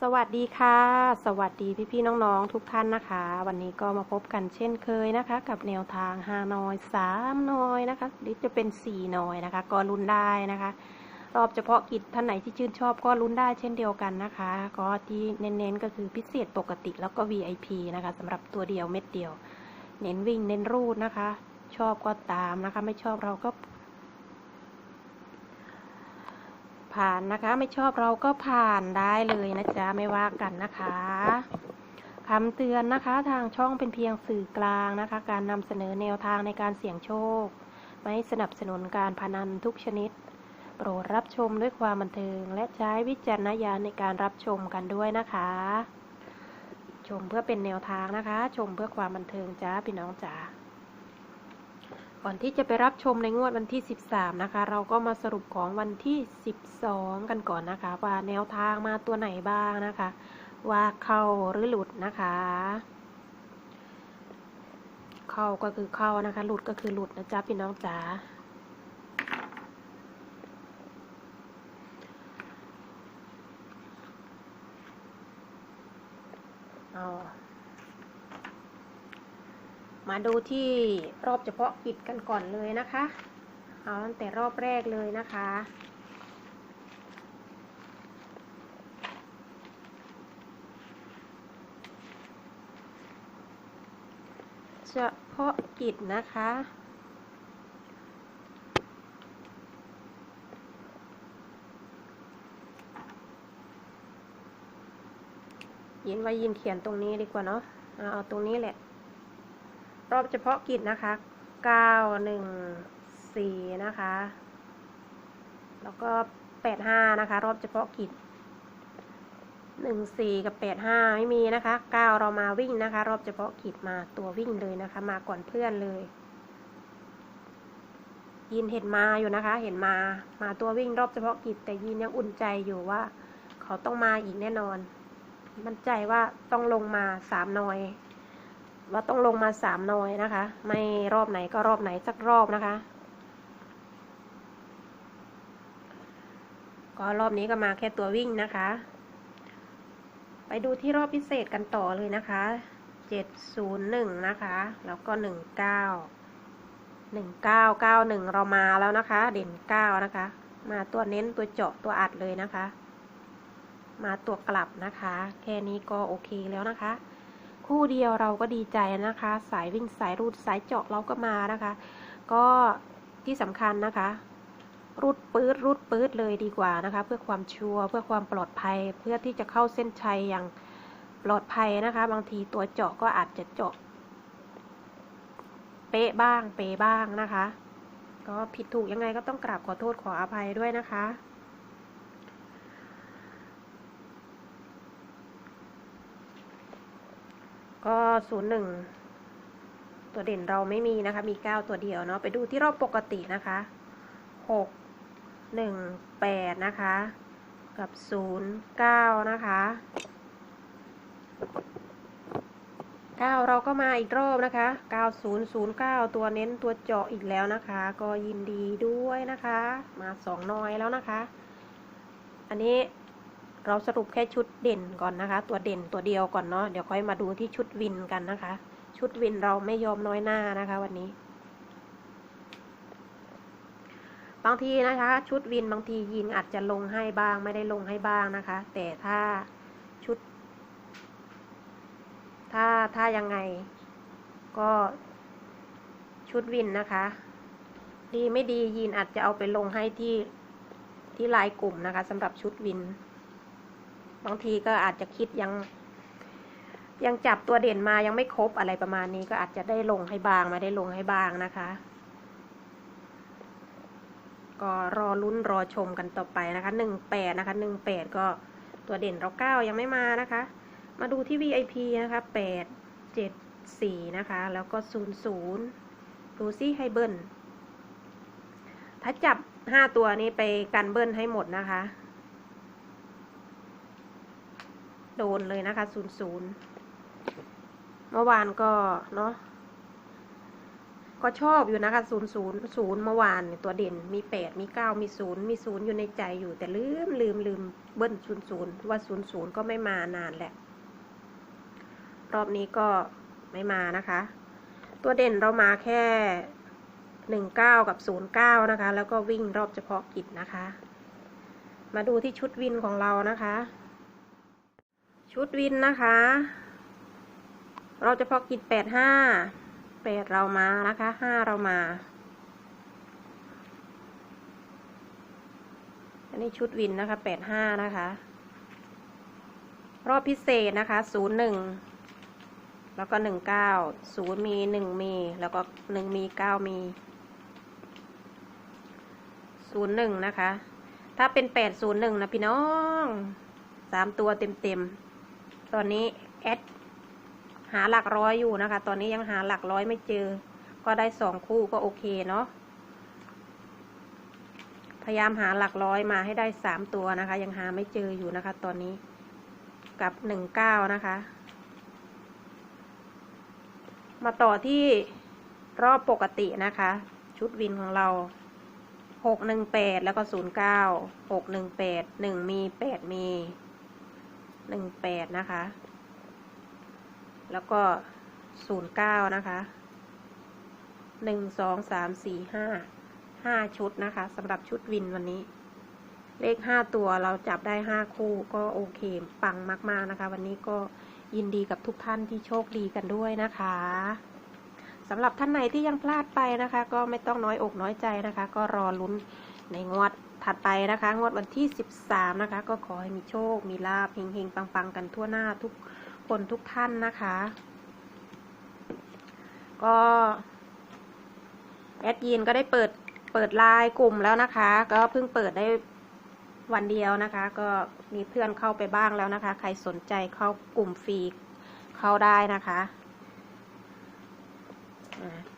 สวัสดีค่ะ สวัสดีพี่ๆน้องๆทุกท่านนะคะ วันนี้ก็มาพบกันเช่นเคยนะคะ กับแนวทางฮานอยสามนอยนะคะหรือจะเป็นสี่นอยนะคะ ก็ลุ้นได้นะคะ รอบเฉพาะกิจท่านไหนที่ชื่นชอบก็ลุ้นได้เช่นเดียวกันนะคะ ก็ที่เน้นๆก็คือพิเศษปกติแล้วก็ VIP นะคะสำหรับตัวเดียวเม็ดเดียว เน้นวิ่งเน้นรูดนะคะ ชอบก็ตามนะคะ ไม่ชอบเราก็ ผ่านนะคะ ไม่ชอบเราก็ผ่านได้เลยนะจ๊ะไม่ว่ากันนะคะคำเตือนนะคะทางช่องเป็นเพียงสื่อกลางนะคะ การนำเสนอแนวทางในการเสี่ยงโชค ไม่สนับสนุนการพนันทุกชนิด โปรดรับชมด้วยความบันเทิง และใช้วิจารณญาณในการรับชมกันด้วยนะคะ ชมเพื่อเป็นแนวทางนะคะ ชมเพื่อความบันเทิงจ้าพี่น้องจ๋า ก่อนที่จะไปรับชมในงวดวันที่ 13 นะคะ เราก็มาสรุปของวันที่ 12 กันก่อนนะคะ ว่าแนวทางมาตัวไหนบ้างนะคะ ว่าเข้าหรือหลุดนะคะ เข้าก็คือเข้านะคะ หลุดก็คือหลุดนะจ๊ะพี่น้องจ๋าเอา มาดูที่รอบเฉพาะกิจกันก่อนเลยนะคะ เอาตั้งแต่รอบแรกเลยนะคะ เฉพาะกิจนะคะยินว่ายินเขียนตรงนี้ดีกว่าเนาะเอาเอาตรงนี้แหละ รอบเฉพาะกิจนะคะเก้าหนึ่งสี่นะคะ แล้วก็แปดห้านะคะ รอบเฉพาะกิจหนึ่งสี่กับแปดห้าไม่มีนะคะเก้าเรามาวิ่งนะคะ รอบเฉพาะกิจมาตัววิ่งเลยนะคะ มาก่อนเพื่อนเลยยินเห็นมาอยู่นะคะ เห็นมา มาตัววิ่งรอบเฉพาะกิจ แต่ยินยังอุ่นใจอยู่ว่า เขาต้องมาอีกแน่นอน มั่นใจว่าต้องลงมาสามนอย ว่าต้องลงมาสามน่อยนะคะ ไม่รอบไหนก็รอบไหนสักรอบนะคะ ก็รอบนี้ก็มาแค่ตัววิ่งนะคะ ไปดูที่รอบพิเศษกันต่อเลยนะคะเจ็ดศูนย์หนึ่งนะคะ แล้วก็หนึ่งเก้าหนึ่งเก้าเก้าหนึ่งเรามาแล้วนะคะ เด่นเก้านะคะ มาตัวเน้นตัวเจาะตัวอัดเลยนะคะ มาตัวกลับนะคะ แค่นี้ก็โอเคแล้วนะคะ คู่เดียวเราก็ดีใจนะคะ สายวิ่งสายรูดสายเจาะเราก็มานะคะ ก็ที่สำคัญนะคะ รูดปื๊ดรูดปื๊ดเลยดีกว่านะคะ เพื่อความชัวร์เพื่อความปลอดภัยเพื่อที่จะเข้าเส้นชัยอย่างปลอดภัยนะคะ บางทีตัวเจาะก็อาจจะเจาะ เป๊ะบ้าง เป๊ะบ้างนะคะ ก็ผิดถูกยังไงก็ต้องกราบขอโทษขออภัยด้วยนะคะ ก็ศูนย์หนึ่งตัวเด่นเราไม่มีนะคะ มีเก้าตัวเดียวเนาะ ไปดูที่รอบปกตินะคะหกหนึ่งแปดนะคะ กับศูนย์เก้านะคะเก้าเราก็มาอีกรอบนะคะเก้าศูนย์ศูนย์เก้าตัวเน้นตัวเจาะอีกแล้วนะคะ ก็ยินดีด้วยนะคะ มาสองน้อยแล้วนะคะ อันนี้ เราสรุปแค่ชุดเด่นก่อนนะคะ ตัวเด่นตัวเดียวก่อนเนาะเดี๋ยวค่อยมาดูที่ชุดวินกันนะคะ ชุดวินเราไม่ยอมน้อยหน้านะคะ วันนี้ บางทีนะคะ ชุดวินบางทียินอาจจะลงให้บ้าง ไม่ได้ลงให้บ้างนะคะ แต่ถ้าชุด ถ้าถ้ายังไง ก็ชุดวินนะคะ ดีไม่ดียินอาจจะเอาไปลงให้ที่ที่ลายกลุ่มนะคะสำหรับชุดวิน บางทีก็อาจจะคิดยัง ยังจับตัวเด่นมายังไม่ครบอะไรประมาณนี้ก็อาจจะได้ลงให้บางม่ได้ลงให้บางนะคะ ก็รอลุ้นรอชมกันต่อไปนะคะหนึ่งแปดนะคะหนึ่งแปดก็ตัวเด่นเราเก้ายังไม่มานะคะ มาดูที่ VIP นะคะแปดเจ็ดสี่นะคะ แล้วก็ศูนย์ศูนย์ดูซิให้เบิ้ลถ้าจับห้าตัวนี้ไปกันเบิ้ลให้หมดนะคะ โดนเลยนะคะศูนย์ศูนย์เมื่อวานก็เนาะก็ชอบอยู่นะคะศูนย์ศูนย์ศูนย์เมื่อวานตัวเด่นมีแปดมีเก้ามีศูนย์มีศูนย์อยู่ในใจอยู่ แต่ลืมลืมลืมเบิ้ลศูนย์ศูนย์ว่าศูนย์ศูนย์ก็ไม่มานานแหละ รอบนี้ก็ไม่มานะคะ ตัวเด่นเรามาแค่หนึ่งเก้ากับศูนย์เก้านะคะ แล้วก็วิ่งรอบเฉพาะกิจนะคะ มาดูที่ชุดวินของเรานะคะ ชุดวินนะคะ เราเฉพาะกิจแปดห้าแปดเรามานะคะห้าเรามา อันนี้ชุดวินนะคะแปดห้านะคะ รอบพิเศษนะคะศูนย์หนึ่งแล้วก็หนึ่งเก้าศูนย์มีหนึ่งมี แล้วก็หนึ่งมีเก้ามีศูนย์หนึ่งนะคะ ถ้าเป็นแปดศูนย์หนึ่งนะพี่น้องสามตัวเต็มเต็มๆ ตอนนี้แอดหาหลักร้อยอยู่นะคะ ตอนนี้ยังหาหลักร้อยไม่เจอ ก็ได้สองคู่ก็โอเคเนาะ พยายามหาหลักร้อยมาให้ได้สามตัวนะคะ ยังหาไม่เจออยู่นะคะ ตอนนี้ กับหนึ่งเก้านะคะ มาต่อที่รอบปกตินะคะ ชุดวินของเราหกหนึ่งแปดแล้วก็ศูนย์เก้าหกหนึ่งแปดหนึ่งมีแปดมี หนึ่งแปดนะคะ แล้วก็ศูนย์เก้านะคะหนึ่งสองสามสี่ห้าห้าชุดนะคะสำหรับชุดวินวันนี้ เลขห้าตัวเราจับได้ห้าคู่ก็โอเค ปังมาก ๆนะคะ วันนี้ก็ยินดีกับทุกท่านที่โชคดีกันด้วยนะคะสำหรับท่านไหนที่ยังพลาดไปนะคะ ก็ไม่ต้องน้อยอกน้อยใจนะคะ ก็รอลุ้นในงวด ถัดไปนะคะ งวดวันที่ 13 นะคะ ก็ขอให้มีโชค มีลาภเฮงๆ ปังๆ กันทั่วหน้าทุกคนทุกท่านนะคะ ก็แอดยีนก็ได้เปิดเปิดไลน์กลุ่มแล้วนะคะ ก็เพิ่งเปิดได้วันเดียวนะคะ ก็มีเพื่อนเข้าไปบ้างแล้วนะคะ ใครสนใจเข้ากลุ่มฟรีเข้าได้นะคะอ่า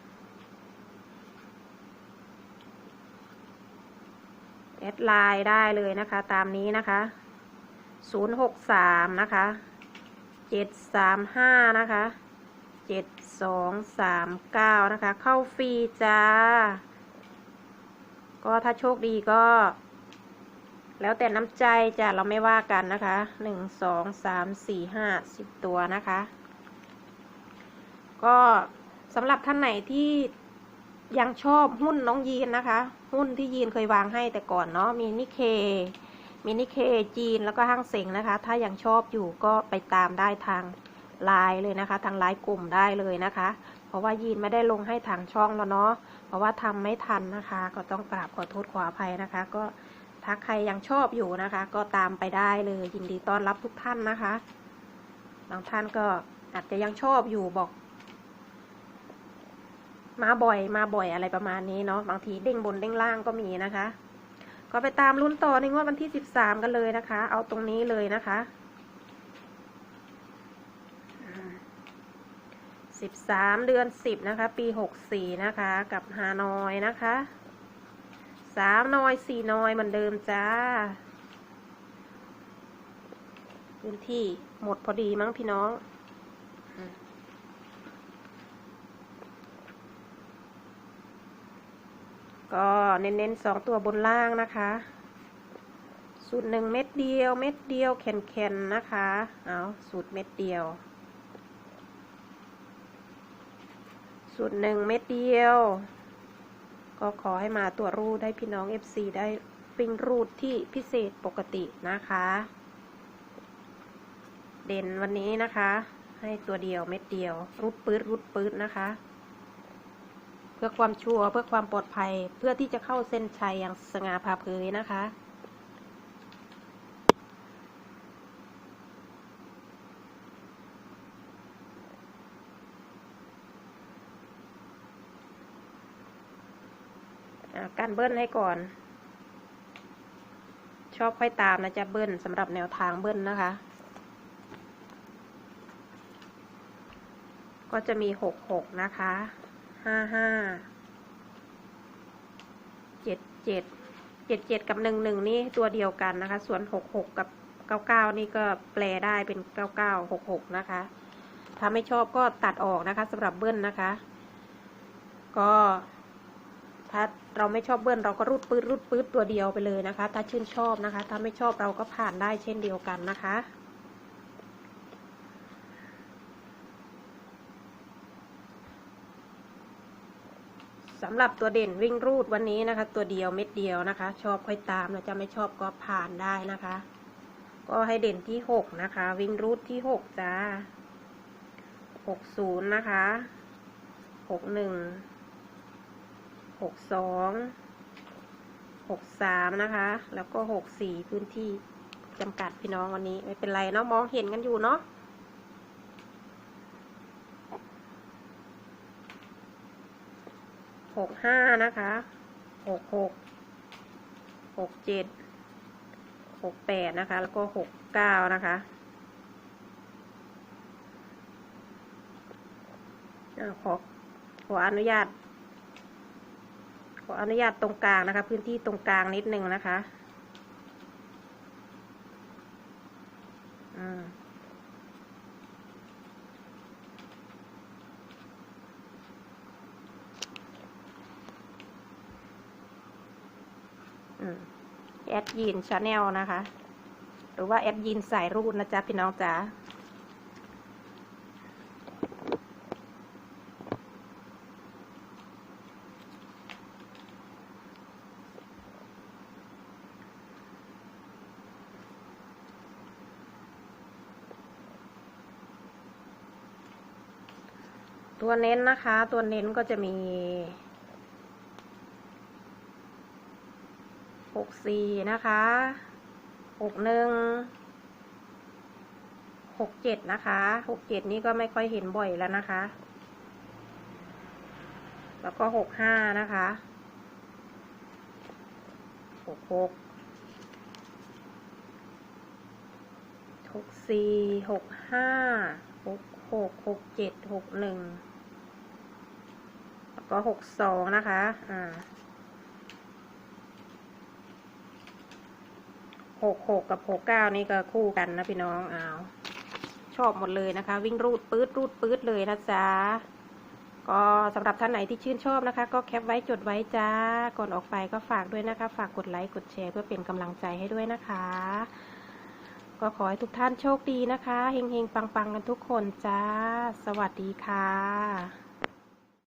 แอ ดไลน์ได้เลยนะคะ ตามนี้นะคะศูนย์หกสามนะคะเจ็ดสามห้านะคะเจ็ดสองสามเก้านะคะ เข้าฟรีจ้า ก็ถ้าโชคดีก็ แล้วแต่น้ำใจจ้ะเราไม่ว่ากันนะคะหนึ่งสองสามสี่ห้าสิบตัวนะคะ ก็สำหรับท่านไหนที่ ยังชอบหุ้นน้องยีนนะคะ หุ้นที่ยีนเคยวางให้แต่ก่อนเนาะมีนิเคมินิเคจีนแล้วก็ห้างเสงนะคะ ถ้ายังชอบอยู่ก็ไปตามได้ทางไลน์เลยนะคะ ทางไลน์กลุ่มได้เลยนะคะ เพราะว่ายีนไม่ได้ลงให้ทางช่องแล้วเนาะเพราะว่าทำไม่ทันนะคะ ก็ต้องกราบขอโทษขออภัยนะคะ ก็ถ้าใครยังชอบอยู่นะคะ ก็ตามไปได้เลยยินดีต้อนรับทุกท่านนะคะบางท่านก็อาจจะยังชอบอยู่บอก มาบ่อยมาบ่อยอะไรประมาณนี้เนาะบางทีเด้งบนเด้งล่างก็มีนะคะ ก็ไปตามลุ้นต่อในงวดวันที่สิบสามกันเลยนะคะ เอาตรงนี้เลยนะคะสิบสามเดือนสิบนะคะ ปีหกสี่นะคะ กับฮานอยนะคะสามนอยสี่นอยเหมือนเดิมจ้าพื้นที่หมดพอดีมั้งพี่น้องอืม ก็เน้นๆสองตัวบนล่างนะคะ สูตรหนึ่งเม็ดเดียว เม็ดเดียวแข็งๆนะคะ เอาสูตรเม็ดเดียว สูตรหนึ่งเม็ดเดียว ก็ขอให้มาตัวรูดให้พี่น้อง FC ได้ปิ้งรูดที่พิเศษปกตินะคะ เด่นวันนี้นะคะ ให้ตัวเดียวเม็ดเดียว รูดปื๊ดรูดปื๊ดนะคะ เพื่อความชัวร์เพื่อความปลอดภัยเพื่อที่จะเข้าเส้นชัยอย่างสง่าผ่าเผยนะคะ การเบิ้ลให้ก่อน ชอบค่อยตามนะจะเบิ้ลสำหรับแนวทางเบิ้ลนะคะก็จะมีหกหกนะคะ ห้าห้าเจ็ดเจ็ดเจ็ดเจ็ดกับหนึ่งหนึ่งนี่ตัวเดียวกันนะคะ ส่วนหกหกกับเก้าเก้านี่ก็แปลได้เป็นเก้าเก้าหกหกนะคะ ถ้าไม่ชอบก็ตัดออกนะคะสำหรับเบิ้ลนะคะ ก็ถ้าเราไม่ชอบเบิ้ลเราก็รูดปื๊ดรูดปื๊ดตัวเดียวไปเลยนะคะ ถ้าชื่นชอบนะคะ ถ้าไม่ชอบเราก็ผ่านได้เช่นเดียวกันนะคะ สำหรับตัวเด่นวิ่งรูดวันนี้นะคะ ตัวเดียวเม็ดเดียวนะคะ ชอบค่อยตามนะจะไม่ชอบก็ผ่านได้นะคะ ก็ให้เด่นที่หกนะคะ วิ่งรูดที่หกจ้าหกศูนย์นะคะหกหนึ่งหกสองหกสามนะคะ แล้วก็หกสี่พื้นที่จำกัดพี่น้องวันนี้ ไม่เป็นไรเนาะมองเห็นกันอยู่เนาะ ห้านะคะหกหกหกเจ็ดหกแปดนะคะ แล้วก็หกเก้านะคะขอขออนุญาต ขออนุญาตตรงกลางนะคะ พื้นที่ตรงกลางนิดนึงนะคะ อืม แอดยินชาแนลนะคะ หรือว่าแอดยินสายรูดนะจ๊ะพี่น้องจ๋าตัวเน้นนะคะ ตัวเน้นก็จะมี กสี่นะคะหกหนึ่งหกเจ็ดนะคะหกเจ็ดนี่ก็ไม่ค่อยเห็นบ่อยแล้วนะคะ แล้วก็หกห้านะคะหกหกหกสี่หกห้าหกหกหกเจ็ดหกหนึ่งแล้วก็หกสองนะคะ อ่า หกหกกับหกเก้านี่ก็คู่กันนะพี่น้องอ้าวชอบหมดเลยนะคะ วิ่งรูดปื๊ดรูดปื๊ดเลยนะจ๊ะก็สำหรับท่านไหนที่ชื่นชอบนะคะ ก็แคปไว้จดไว้จ้าก่อนออกไปก็ฝากด้วยนะคะ ฝากกดไลค์กดแชร์เพื่อเป็นกำลังใจให้ด้วยนะคะ ก็ขอให้ทุกท่านโชคดีนะคะเฮงๆปังๆกันทุกคนจ้า สวัสดีค่ะ